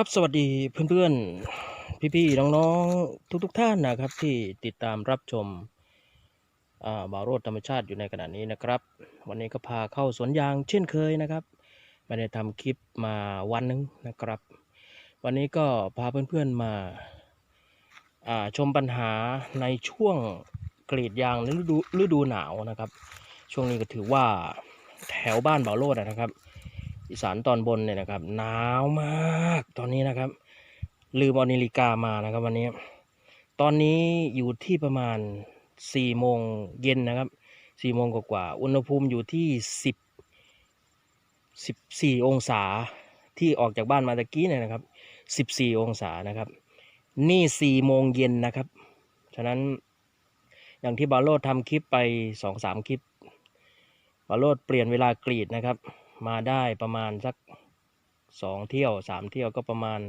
ครับสวัสดีเพื่อนๆ พี่ๆ น้องๆ ทุกๆ ท่านนะครับ ที่ติดตามรับชมอ่าบาโรดธรรมชาติอยู่ในขณะนี้นะครับ วันนี้ก็พาเข้าสวนยางเช่นเคยนะครับไม่ได้ทำคลิปมาวันหนึงนะครับ วันนี้ก็พาเพื่อนๆมาาชมปัญหาในช่วงกรีดยางในฤดูฤดูหนาวนะครับ ช่วงนี้ก็ถือว่าแถวบ้านบาวโรดนะครับ อีสานตอนบนเนี่ยนะครับ หนาวมากตอนนี้นะครับ ลืมเอานาฬิกามานะครับวันนี้ ตอนนี้อยู่ที่ประมาณสี่โมงเย็นนะครับสี่โมงกว่าอุณหภูมิอยู่ที่สิบสิบสี่องศาที่ออกจากบ้านมาตะกี้เนี่ยนะครับสิบสี่องศานะครับ นี่สี่โมงเย็นนะครับ ฉะนั้นอย่างที่บาโรดทำคลิปไปสองสามคลิปบาโรดเปลี่ยนเวลากรีดนะครับ มาได้ประมาณสักสองเที่ยวสามเที่ยวก็ประมาณ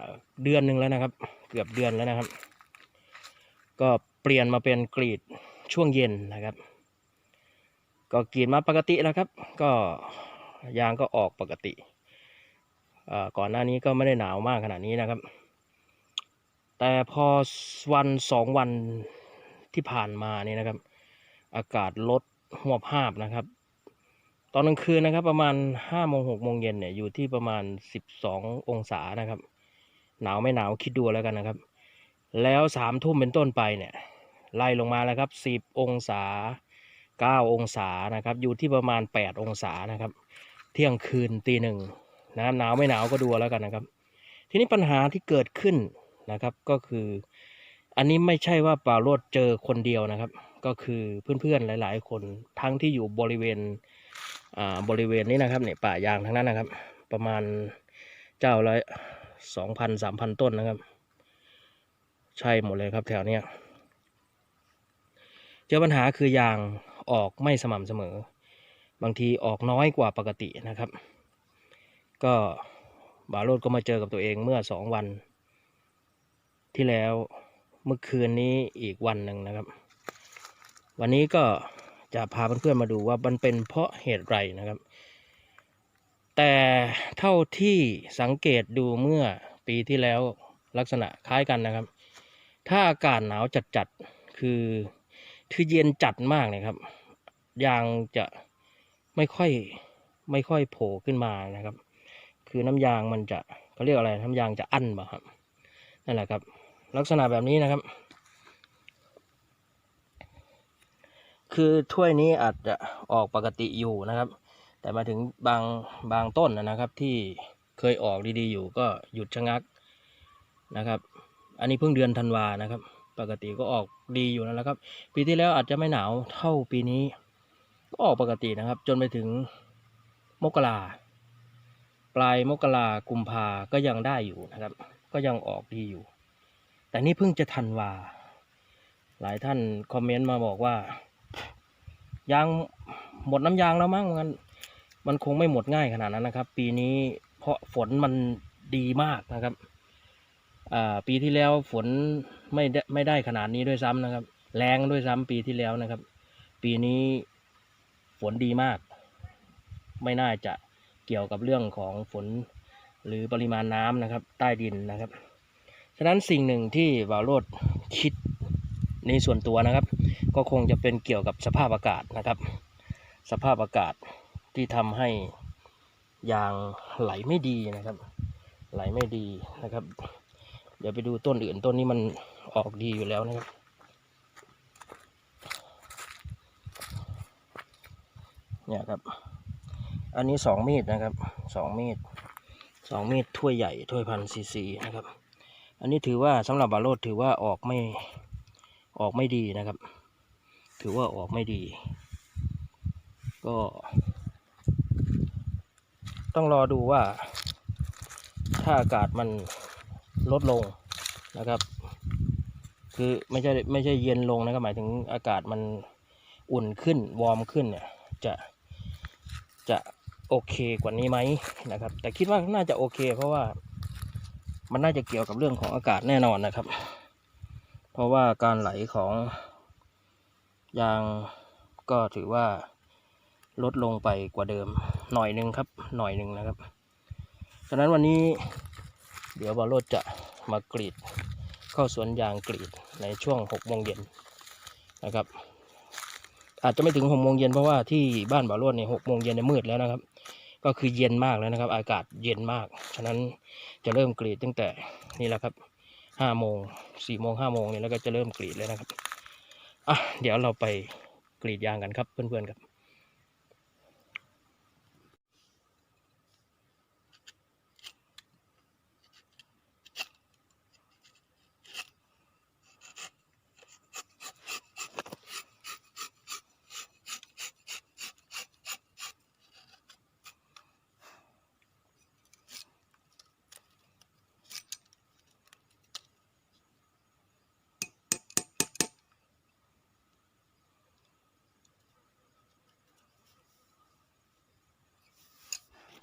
าเดือนหนึ่งแล้วนะครับ เกือบเดือนแล้วนะครับ ก็เปลี่ยนมาเป็นกรีดช่วงเย็นนะครับ ก็กรีดมาปกติแล้วครับ ก็ยางก็ออกปกติก่อนหน้านี้ก็ไม่ได้หนาวมากขนาดนี้นะครับ แต่พอวันสองวันที่ผ่านมานี่นะครับ อากาศลดหวบห้าบนะครับ อนกลางคืนนะครับ ประมาณห้าโมงหกโมงเย็นเนี่ยอยู่ที่ประมาณสิบสององศานะครับ หนาวไม่หนาวคิดดูแล้วกันนะครับ แล้วสามทุ่มเป็นต้นไปเนี่ยไล่ลงมาแล้วครับสิบองศาเก้าองศานะครับ อยู่ที่ประมาณแปดองศานะครับ เที่ยงคืนตีหนึ่งนะครับหนาวไม่หนาวก็ดูแล้วกันนะครับ ทีนี้ปัญหาที่เกิดขึ้นนะครับก็คือ อันนี้ไม่ใช่ว่าป่าโรดเจอคนเดียวนะครับ ก็คือเพื่อนๆหลาย ๆ คนทั้งที่อยู่บริเวณ บริเวณนี้นะครับเนี่ยป่ายางทั้งนั้นนะครับ ประมาณเจ้าละสองพันสามพันต้นนะครับ ใช่หมดเลยครับแถวเนี้ยเจอปัญหาคือยางออกไม่สม่ำเสมอ บางทีออกน้อยกว่าปกตินะครับ ก็บาโรดก็มาเจอกับตัวเองเมื่อสองวัน ที่แล้วเมื่อคืนนี้อีกวันหนึ่งนะครับ วันนี้ก็ จะพาเพื่อนๆมาดูว่ามันเป็นเพราะเหตุไรนะครับ แต่เท่าที่สังเกตดูเมื่อปีที่แล้วลักษณะคล้ายกันนะครับ ถ้าอากาศหนาวจัดๆคือคือเย็นจัดมากเนะครับยางจะไม่ค่อยไม่ค่อยโผล่ขึ้นมานะครับ คือน้ำยางมันจะเขาเรียกอะไรน้ำยางจะอั้นบ่ครับนั่นแหละครับ ลักษณะแบบนี้นะครับ คือถ้วยนี้อาจจะออกปกติอยู่นะครับ แต่มาถึงบางบางต้นนะครับ ที่เคยออกดีๆอยู่ก็หยุดชะงักนะครับ อันนี้เพิ่งเดือนธันวานะครับ ปกติก็ออกดีอยู่นั่นแหละครับ ปีที่แล้วอาจจะไม่หนาวเท่าปีนี้ ก็ออกปกตินะครับ จนไปถึงมกราปลายมกรากุมภาก็ยังได้อยู่นะครับ ก็ยังออกดีอยู่ แต่นี่เพิ่งจะธันวา หลายท่านคอมเมนต์มาบอกว่า ยางหมดน้ำยางแล้วมั้งมันมันคงไม่หมดง่ายขนาดนั้นนะครับ ปีนี้เพราะฝนมันดีมากนะครับปีที่แล้วฝนไม่ได้ไม่ได้ขนาดนี้ด้วยซ้ำนะครับ แรงด้วยซ้ำปีที่แล้วนะครับ ปีนี้ฝนดีมาก ไม่น่าจะเกี่ยวกับเรื่องของฝนหรือปริมาณน้ำนะครับ ใต้ดินนะครับ ฉะนั้นสิ่งหนึ่งที่วาโรดคิด นส่วนตัวนะครับ ก็คงจะเป็นเกี่ยวกับสภาพอากาศนะครับ สภาพอากาศที่ทำให้ยางไหลไม่ดีนะครับ ไหลไม่ดีนะครับ เดี๋ยวไปดูต้นอื่นต้นนี้มันออกดีอยู่แล้วนะครับเนี่ยครับ อันนี้สองมีดนะครับสองมีดสองมีดถ้วยใหญ่ถ้วยพันซีซีนะครับ อันนี้ถือว่าสำหรับบาโรดถือว่าออกไม่ ออกไม่ดีนะครับ ถือว่าออกไม่ดี ก็ ต้องรอดูว่า ถ้าอากาศมันลดลงนะครับ คือไม่ใช่ไม่ใช่เย็นลงนะครับหมายถึงอากาศมันอุ่นขึ้นวอร์มขึ้นเนี่ยจะจะโอเคกว่านี้ไหมนะครับ แต่คิดว่าน่าจะโอเค เพราะว่ามันน่าจะเกี่ยวกับเรื่องของอากาศแน่นอนนะครับ ราะว่าการไหลของยางก็ถือว่าลดลงไปกว่าเดิมหน่อยหนึ่งครับ หน่อยหนึ่งนะครับฉะนั้นวันนี้เดี๋ยวบอลโรดจะมากรีดเข้าสวนยางกรีดในช่วงหกโมงเย็นนะครับ อาจจะไม่ถึงหกโมงเย็นเพราะว่าที่บ้านบอลโรดเนี่ยหกโมงเย็นเนี่ยมืดแล้วนะครับ ก็คือเย็นมากแล้วนะครับ อากาศเย็นมาก ฉะนั้นจะเริ่มกรีดตั้งแต่นี่แหละครับ ห้าโมงสี่โมงห้าโมงเนี่ยแล้วก็จะเริ่มกรีดเลยนะครับอะเดี๋ยวเราไปกรีดยางกันครับเพื่อนๆครับ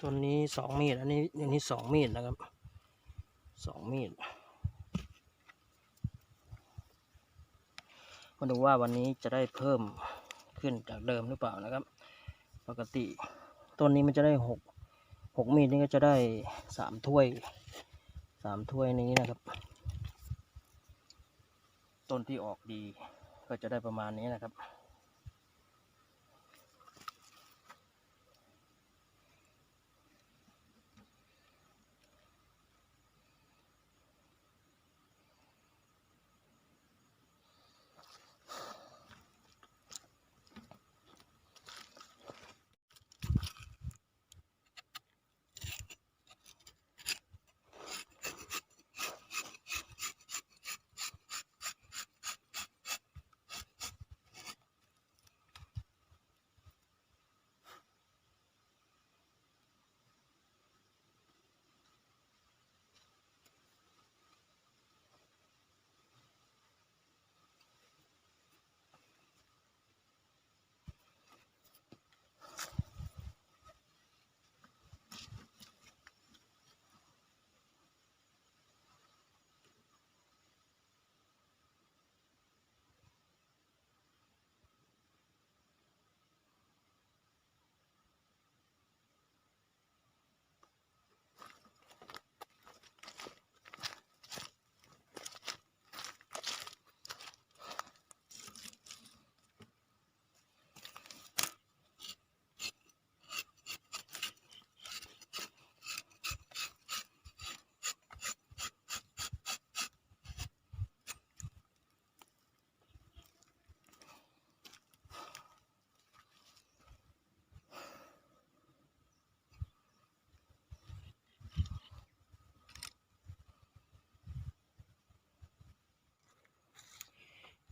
ตัวนี้สองมีด อันนี้อันนี้สองมีดนะครับสองมีด มาดูว่าวันนี้จะได้เพิ่มขึ้นจากเดิมหรือเปล่านะครับ ปกติต้นนี้มันจะได้หกหกมีดนี่ก็จะได้สามถ้วยสามถ้วยนี้นะครับ ต้นที่ออกดีก็จะได้ประมาณนี้นะครับ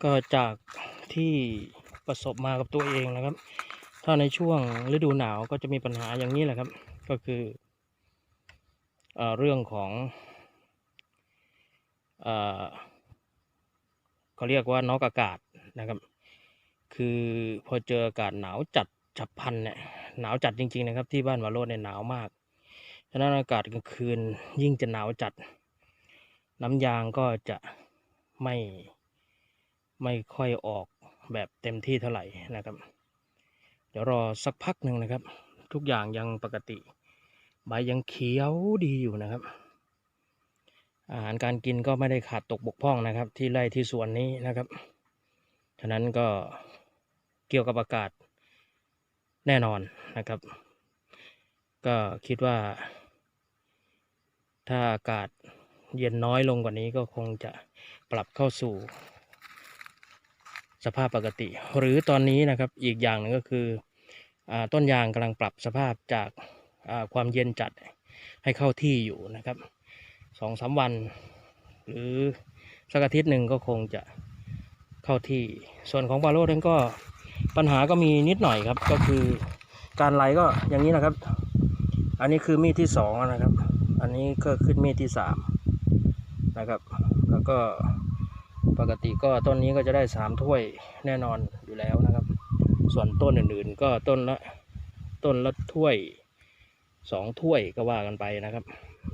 ก็จากที่ประสบมากับตัวเองนะครับ ถ้าในช่วงฤดูหนาวก็จะมีปัญหาอย่างนี้แหละครับ ก็คือเอเรื่องของเอเขาเรียกว่านอกอากาศนะครับ คือพอเจออากาศหนาวจัดฉับพันเนี่ยหนาวจัดจริง ๆ นะครับ ที่บ้านวาโรดเนี่ยหนาวมากฉะนั้นอากาศกลางคืนยิ่งจะหนาวจัด น้ำยางก็จะไม่ ไม่ค่อยออกแบบเต็มที่เท่าไหร่นะครับ เดี๋ยวรอสักพักหนึ่งนะครับ ทุกอย่างยังปกติ ใบยังเขียวดีอยู่นะครับ อาหารการกินก็ไม่ได้ขาดตกบกพร่องนะครับ ที่ไร่ที่สวนนี้นะครับ ฉะนั้นก็เกี่ยวกับอากาศแน่นอนนะครับ ก็คิดว่า ถ้าอากาศเย็นน้อยลงกว่านี้ก็คงจะปรับเข้าสู่ สภาพปกติ หรือตอนนี้นะครับอีกอย่างหนึ่งก็คืออต้นยางกำลังปรับสภาพจากความเย็นจัดให้เข้าที่อยู่นะครับสองสามวัน หรือสักอาทิตย์หนึ่งก็คงจะเข้าที่ ส่วนของบาโลเองก็ปัญหาก็มีนิดหน่อยครับ ก็คือการไหลก็อย่างนี้นะครับ อันนี้คือมีดที่สองนะครับ อันนี้ก็ขึ้นมีดที่สามนะครับ แล้วก็ ปกติก็ต้นนี้ก็จะได้สามถ้วยแน่นอนอยู่แล้วนะครับ ส่วนต้นอื่นๆ ก็ต้นละต้นละถ้วยสองถ้วยก็ว่ากันไปนะครับ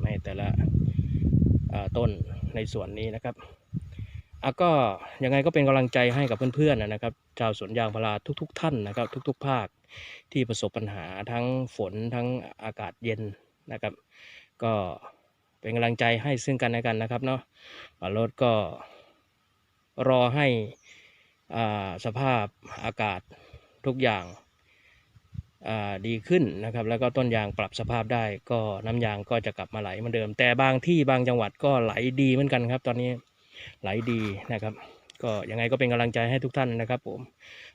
ในแต่ละต้นในส่วนนี้นะครับอะก็ยังไงก็เป็นกำลังใจให้กับเพื่อนๆนะครับ ชาวสวนยางพาราทุก ๆ ท่านนะครับ ทุก ๆ ภาคที่ประสบปัญหาทั้งฝนทั้งอากาศเย็นนะครับ ก็เป็นกำลังใจให้ซึ่งกันและกันนะครับเนาะบารถก็ รอให้าสภาพอากาศทุกอย่างาดีขึ้นนะครับ แล้วก็ต้นยางปรับสภาพได้ ก็น้ำยางก็จะกลับมาไหลเหมือนเดิม แต่บางที่บางจังหวัดก็ไหลดีเหมือนกันครับ ตอนนี้ไหลดีนะครับ ก็ยังไงก็เป็นกำลังใจให้ทุกท่านนะครับผม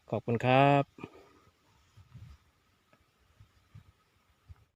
ขอบคุณครับ